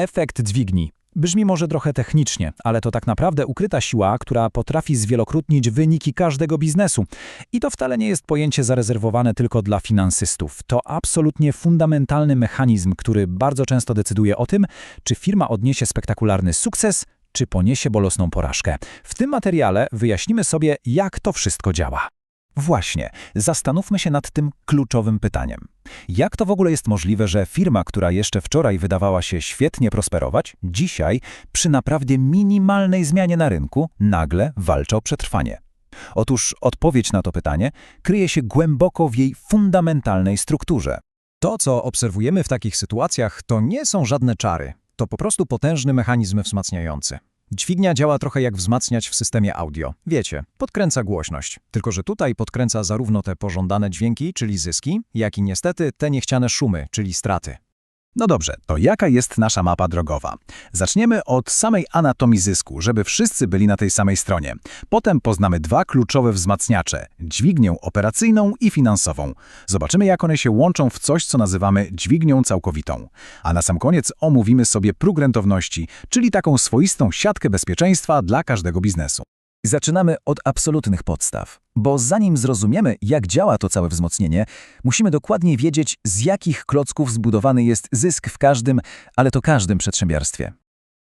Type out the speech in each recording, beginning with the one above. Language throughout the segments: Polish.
Efekt dźwigni. Brzmi może trochę technicznie, ale to tak naprawdę ukryta siła, która potrafi zwielokrotnić wyniki każdego biznesu. I to wcale nie jest pojęcie zarezerwowane tylko dla finansystów. To absolutnie fundamentalny mechanizm, który bardzo często decyduje o tym, czy firma odniesie spektakularny sukces, czy poniesie bolesną porażkę. W tym materiale wyjaśnimy sobie, jak to wszystko działa. Właśnie, zastanówmy się nad tym kluczowym pytaniem. Jak to w ogóle jest możliwe, że firma, która jeszcze wczoraj wydawała się świetnie prosperować, dzisiaj, przy naprawdę minimalnej zmianie na rynku, nagle walczy o przetrwanie? Otóż odpowiedź na to pytanie kryje się głęboko w jej fundamentalnej strukturze. To, co obserwujemy w takich sytuacjach, to nie są żadne czary. To po prostu potężny mechanizm wzmacniający. Dźwignia działa trochę jak wzmacniać w systemie audio. Wiecie, podkręca głośność. Tylko, że tutaj podkręca zarówno te pożądane dźwięki, czyli zyski, jak i niestety te niechciane szumy, czyli straty. No dobrze, to jaka jest nasza mapa drogowa? Zaczniemy od samej anatomii zysku, żeby wszyscy byli na tej samej stronie. Potem poznamy dwa kluczowe wzmacniacze – dźwignię operacyjną i finansową. Zobaczymy, jak one się łączą w coś, co nazywamy dźwignią całkowitą. A na sam koniec omówimy sobie próg rentowności, czyli taką swoistą siatkę bezpieczeństwa dla każdego biznesu. Zaczynamy od absolutnych podstaw, bo zanim zrozumiemy, jak działa to całe wzmocnienie, musimy dokładnie wiedzieć, z jakich klocków zbudowany jest zysk w każdym, ale to każdym przedsiębiorstwie.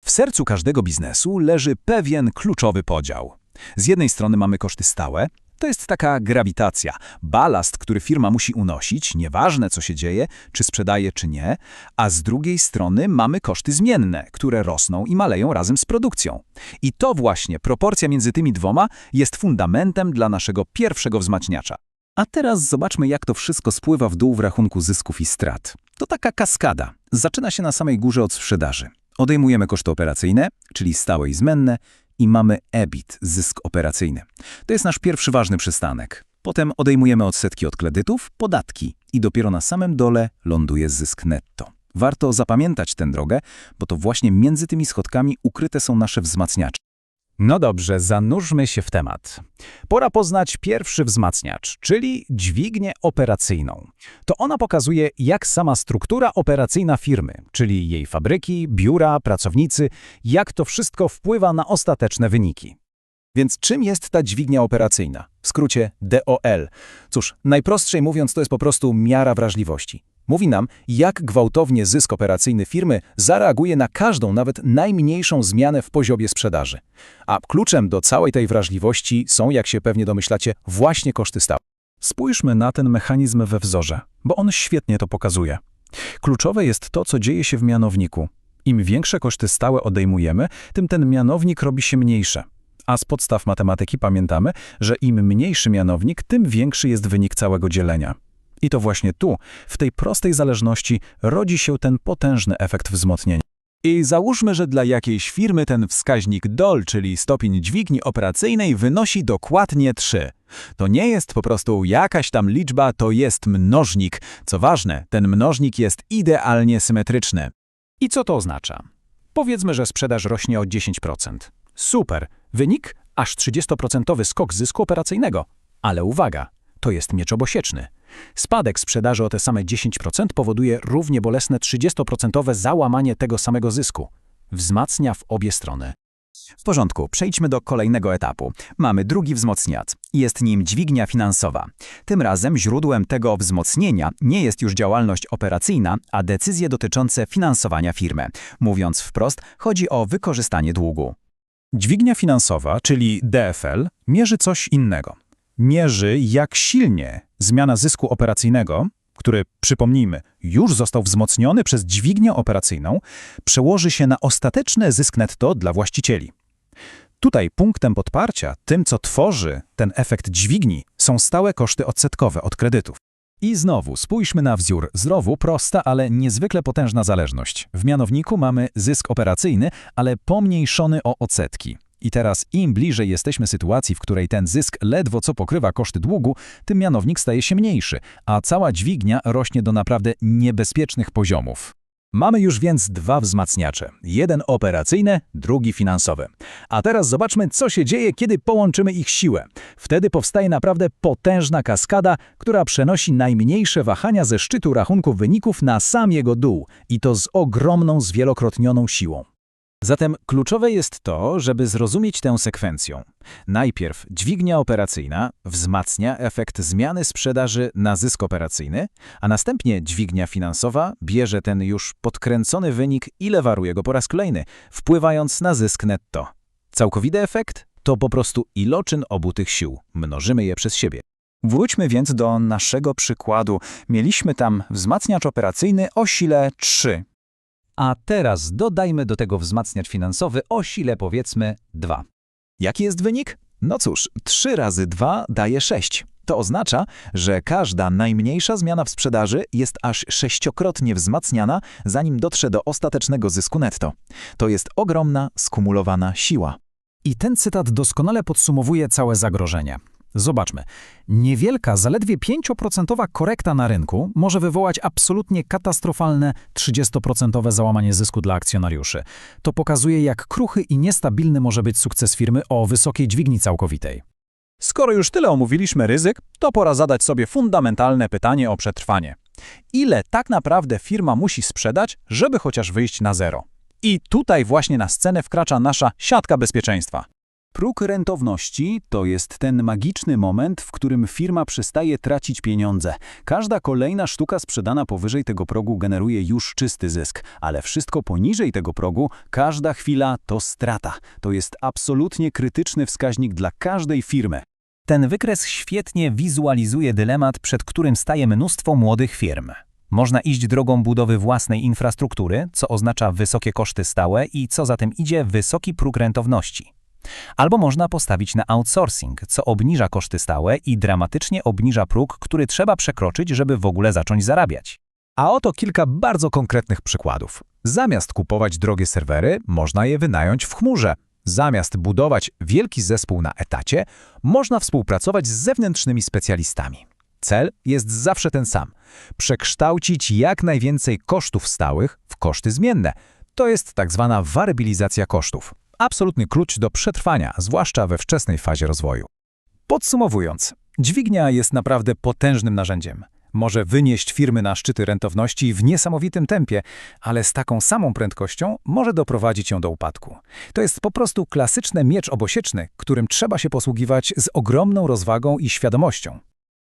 W sercu każdego biznesu leży pewien kluczowy podział. Z jednej strony mamy koszty stałe, to jest taka grawitacja, balast, który firma musi unosić, nieważne co się dzieje, czy sprzedaje, czy nie, a z drugiej strony mamy koszty zmienne, które rosną i maleją razem z produkcją. I to właśnie proporcja między tymi dwoma jest fundamentem dla naszego pierwszego wzmacniacza. A teraz zobaczmy, jak to wszystko spływa w dół w rachunku zysków i strat. To taka kaskada. Zaczyna się na samej górze od sprzedaży. Odejmujemy koszty operacyjne, czyli stałe i zmenne, i mamy EBIT, zysk operacyjny. To jest nasz pierwszy ważny przystanek. Potem odejmujemy odsetki od kredytów, podatki i dopiero na samym dole ląduje zysk netto. Warto zapamiętać tę drogę, bo to właśnie między tymi schodkami ukryte są nasze wzmacniacze. No dobrze, zanurzmy się w temat. Pora poznać pierwszy wzmacniacz, czyli dźwignię operacyjną. To ona pokazuje, jak sama struktura operacyjna firmy, czyli jej fabryki, biura, pracownicy, jak to wszystko wpływa na ostateczne wyniki. Więc czym jest ta dźwignia operacyjna? W skrócie DOL. Cóż, najprostszej mówiąc, to jest po prostu miara wrażliwości. Mówi nam, jak gwałtownie zysk operacyjny firmy zareaguje na każdą, nawet najmniejszą zmianę w poziomie sprzedaży. A kluczem do całej tej wrażliwości są, jak się pewnie domyślacie, właśnie koszty stałe. Spójrzmy na ten mechanizm we wzorze, bo on świetnie to pokazuje. Kluczowe jest to, co dzieje się w mianowniku. Im większe koszty stałe odejmujemy, tym ten mianownik robi się mniejszy. A z podstaw matematyki pamiętamy, że im mniejszy mianownik, tym większy jest wynik całego dzielenia. I to właśnie tu, w tej prostej zależności, rodzi się ten potężny efekt wzmocnienia. I załóżmy, że dla jakiejś firmy ten wskaźnik DOL, czyli stopień dźwigni operacyjnej, wynosi dokładnie 3. To nie jest po prostu jakaś tam liczba, to jest mnożnik. Co ważne, ten mnożnik jest idealnie symetryczny. I co to oznacza? Powiedzmy, że sprzedaż rośnie o 10%. Super, wynik aż 30% skok zysku operacyjnego. Ale uwaga, to jest miecz obosieczny. Spadek sprzedaży o te same 10% powoduje równie bolesne 30% załamanie tego samego zysku. Wzmacnia w obie strony. W porządku, przejdźmy do kolejnego etapu. Mamy drugi wzmocniacz. Jest nim dźwignia finansowa. Tym razem źródłem tego wzmocnienia nie jest już działalność operacyjna, a decyzje dotyczące finansowania firmy. Mówiąc wprost, chodzi o wykorzystanie długu. Dźwignia finansowa, czyli DFL, mierzy coś innego. Mierzy, jak silnie zmiana zysku operacyjnego, który, przypomnijmy, już został wzmocniony przez dźwignię operacyjną, przełoży się na ostateczny zysk netto dla właścicieli. Tutaj punktem podparcia, tym co tworzy ten efekt dźwigni, są stałe koszty odsetkowe od kredytów. I znowu spójrzmy na wzór. Znowu prosta, ale niezwykle potężna zależność. W mianowniku mamy zysk operacyjny, ale pomniejszony o odsetki. I teraz im bliżej jesteśmy sytuacji, w której ten zysk ledwo co pokrywa koszty długu, tym mianownik staje się mniejszy, a cała dźwignia rośnie do naprawdę niebezpiecznych poziomów. Mamy już więc dwa wzmacniacze. Jeden operacyjny, drugi finansowy. A teraz zobaczmy, co się dzieje, kiedy połączymy ich siłę. Wtedy powstaje naprawdę potężna kaskada, która przenosi najmniejsze wahania ze szczytu rachunku wyników na sam jego dół. I to z ogromną, zwielokrotnioną siłą. Zatem kluczowe jest to, żeby zrozumieć tę sekwencję. Najpierw dźwignia operacyjna wzmacnia efekt zmiany sprzedaży na zysk operacyjny, a następnie dźwignia finansowa bierze ten już podkręcony wynik i lewaruje go po raz kolejny, wpływając na zysk netto. Całkowity efekt to po prostu iloczyn obu tych sił. Mnożymy je przez siebie. Wróćmy więc do naszego przykładu. Mieliśmy tam wzmacniacz operacyjny o sile 3. A teraz dodajmy do tego wzmacniacz finansowy o sile powiedzmy 2. Jaki jest wynik? No cóż, 3 razy 2 daje 6. To oznacza, że każda najmniejsza zmiana w sprzedaży jest aż sześciokrotnie wzmacniana, zanim dotrze do ostatecznego zysku netto. To jest ogromna, skumulowana siła. I ten cytat doskonale podsumowuje całe zagrożenie. Zobaczmy. Niewielka, zaledwie 5% korekta na rynku może wywołać absolutnie katastrofalne 30% załamanie zysku dla akcjonariuszy. To pokazuje, jak kruchy i niestabilny może być sukces firmy o wysokiej dźwigni całkowitej. Skoro już tyle omówiliśmy ryzyk, to pora zadać sobie fundamentalne pytanie o przetrwanie. Ile tak naprawdę firma musi sprzedać, żeby chociaż wyjść na zero? I tutaj właśnie na scenę wkracza nasza siatka bezpieczeństwa. Próg rentowności to jest ten magiczny moment, w którym firma przestaje tracić pieniądze. Każda kolejna sztuka sprzedana powyżej tego progu generuje już czysty zysk, ale wszystko poniżej tego progu, każda chwila to strata. To jest absolutnie krytyczny wskaźnik dla każdej firmy. Ten wykres świetnie wizualizuje dylemat, przed którym staje mnóstwo młodych firm. Można iść drogą budowy własnej infrastruktury, co oznacza wysokie koszty stałe i co za tym idzie wysoki próg rentowności. Albo można postawić na outsourcing, co obniża koszty stałe i dramatycznie obniża próg, który trzeba przekroczyć, żeby w ogóle zacząć zarabiać. A oto kilka bardzo konkretnych przykładów. Zamiast kupować drogie serwery, można je wynająć w chmurze. Zamiast budować wielki zespół na etacie, można współpracować z zewnętrznymi specjalistami. Cel jest zawsze ten sam. Przekształcić jak najwięcej kosztów stałych w koszty zmienne. To jest tak zwana warybilizacja kosztów. Absolutny klucz do przetrwania, zwłaszcza we wczesnej fazie rozwoju. Podsumowując, dźwignia jest naprawdę potężnym narzędziem. Może wynieść firmy na szczyty rentowności w niesamowitym tempie, ale z taką samą prędkością może doprowadzić ją do upadku. To jest po prostu klasyczny miecz obosieczny, którym trzeba się posługiwać z ogromną rozwagą i świadomością.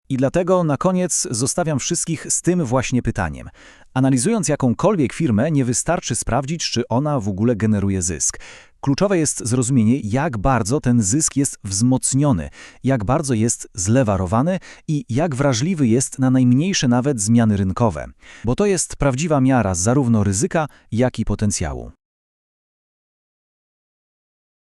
I dlatego na koniec zostawiam wszystkich z tym właśnie pytaniem. Analizując jakąkolwiek firmę, nie wystarczy sprawdzić, czy ona w ogóle generuje zysk. Kluczowe jest zrozumienie, jak bardzo ten zysk jest wzmocniony, jak bardzo jest zlewarowany i jak wrażliwy jest na najmniejsze nawet zmiany rynkowe. Bo to jest prawdziwa miara zarówno ryzyka, jak i potencjału.